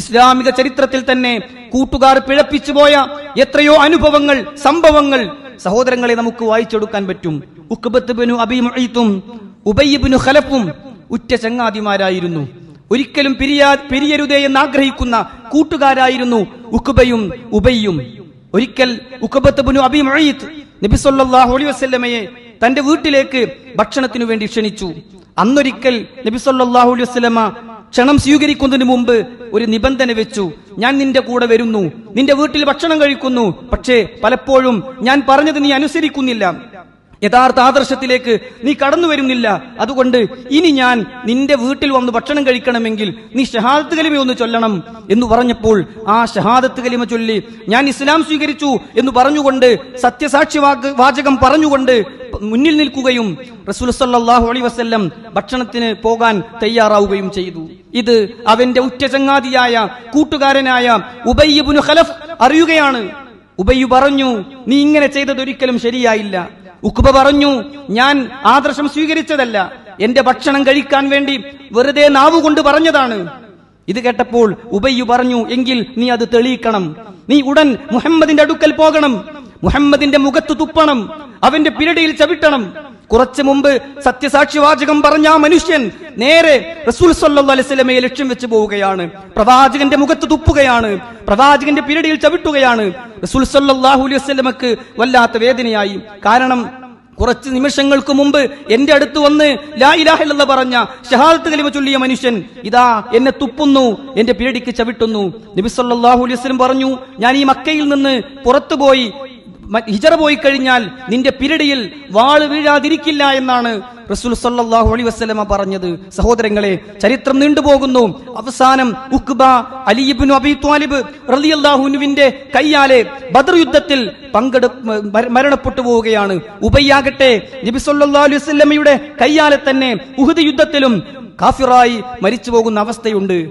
ഇസ്ലാമിക ചരിത്രത്തിൽ തന്നെ കൂട്ടുകാർ പിഴപ്പിച്ചു പോയ എത്രയോ അനുഭവങ്ങൾ സംഭവങ്ങൾ സഹോദരങ്ങളെ നമുക്ക് വായിച്ചെടുക്കാൻ പറ്റും. ഉക്ബത്ത് ബിനു അബി മുഈത്തും ഉബയ്യ് ബിനു ഖലഫും ഉറ്റ ചങ്ങാതിമാരായിരുന്നു. ഒരിക്കലും പിരിയാ പിരിയരുതേ എന്ന് ആഗ്രഹിക്കുന്ന കൂട്ടുകാരായിരുന്നു ഉഖുബയും ഉബയ്യും ഒരിക്കൽ ഉക്ബത്ത് ബിനു അബി മുഈത്ത് നബി സല്ലല്ലാഹു അലൈഹി വസല്ലമയെ തന്റെ വീട്ടിലേക്ക് ഭക്ഷണത്തിനു വേണ്ടി ക്ഷണിച്ചു. അന്നൊരിക്കൽ നബിസൊല്ലാഹു അലൈഹി വസല്ലമ ക്ഷണം സ്വീകരിക്കുന്നതിന് മുമ്പ് ഒരു നിബന്ധന വെച്ചു. ഞാൻ നിന്റെ കൂടെ വരുന്നു. നിന്റെ വീട്ടിൽ ഭക്ഷണം കഴിക്കുന്നു. പക്ഷേ പലപ്പോഴും ഞാൻ പറഞ്ഞത് നീ അനുസരിക്കുന്നില്ല. യഥാർത്ഥ ആദർശത്തിലേക്ക് നീ കടന്നു വരുന്നില്ല. അതുകൊണ്ട് ഇനി ഞാൻ നിന്റെ വീട്ടിൽ വന്ന് ഭക്ഷണം കഴിക്കണമെങ്കിൽ നീ ഷഹാദത്ത് കലിമ ഒന്ന് ചൊല്ലണം എന്ന് പറഞ്ഞപ്പോൾ ആ ഷഹാദത്ത് കലിമ ചൊല്ലി ഞാൻ ഇസ്ലാം സ്വീകരിച്ചു എന്ന് പറഞ്ഞുകൊണ്ട് സത്യസാക്ഷി വാചകം പറഞ്ഞുകൊണ്ട് മുന്നിൽ നിൽക്കുകയും റസൂൽ സല്ലാഹു അലൈഹി വസല്ലം ഭക്ഷണത്തിന് പോകാൻ തയ്യാറാവുകയും ചെയ്തു. ഇത് അവന്റെ ഉറ്റചങ്ങാതിയായ കൂട്ടുകാരനായ ഉബയ്യബുനു ഖലഫ് അറിയുകയാണ്. ഉബയ്യു പറഞ്ഞു നീ ഇങ്ങനെ ചെയ്തത് ഒരിക്കലും ശരിയായില്ല. ഉക്കുബ പറഞ്ഞു ഞാൻ ആദർശം സ്വീകരിച്ചതല്ല. എന്റെ ഭക്ഷണം കഴിക്കാൻ വേണ്ടി വെറുതെ നാവുകൊണ്ട് പറഞ്ഞതാണ്. ഇത് കേട്ടപ്പോൾ ഉബയ്യു പറഞ്ഞു എങ്കിൽ നീ അത് തെളിയിക്കണം. നീ ഉടൻ മുഹമ്മദിന്റെ അടുക്കൽ പോകണം. മുഹമ്മദിന്റെ മുഖത്ത് തുപ്പണം. അവന്റെ പിരടിയിൽ ചവിട്ടണം. കുറച്ചു മുമ്പ് സത്യസാക്ഷി വാചകം പറഞ്ഞ ആ മനുഷ്യൻ നേരെ റസൂൽ സല്ലല്ലാഹു അലൈഹി വസല്ലമയെ ലക്ഷ്യം വെച്ച് പോവുകയാണ്. പ്രവാചകന്റെ മുഖത്ത് തുപ്പുകയാണ്. പ്രവാചകന്റെ പിരടിയിൽ ചവിട്ടുകയാണ്. റസൂൽ സല്ലാഹു അലൈഹി വസല്ലമക്ക് വല്ലാത്ത വേദനയായി. കാരണം കുറച്ച് നിമിഷങ്ങൾക്ക് മുമ്പ് എന്റെ അടുത്ത് വന്ന് ലാ പറഞ്ഞ ഷഹാദത്ത് കലിമ ചൊല്ലിയ മനുഷ്യൻ ഇതാ എന്നെ തുപ്പുന്നു എന്റെ പിരടിക്ക് ചവിട്ടുന്നു. നബി സല്ലല്ലാഹു അലൈഹി വസല്ലം പറഞ്ഞു ഞാൻ ഈ മക്കയിൽ നിന്ന് പുറത്തുപോയി ഹിജറ പോയി കഴിഞ്ഞാൽ നിന്റെ പിരടിയിൽ വാൾ വീഴാതിരിക്കില്ല എന്നാണ് റസൂൽ സല്ലാഹു അലി വസ്ലമ പറഞ്ഞത്. സഹോദരങ്ങളെ ചരിത്രം നീണ്ടുപോകുന്നു അവസാനം ഉക്ബ അലി ഇബ്നു അബി ത്വാലിബ് റളിയല്ലാഹുവിന്റെ കയ്യാലെ ബദർ യുദ്ധത്തിൽ പങ്കെടു മര- മരണപ്പെട്ടു പോവുകയാണ്. ഉബയ്യാകട്ടെ നബി സല്ലാ അലൈഹി വസല്ലമയുടെ കയ്യാലെ തന്നെ ഉഹദ് യുദ്ധത്തിലും കാഫിറായി മരിച്ചു പോകുന്ന അവസ്ഥയുണ്ട്.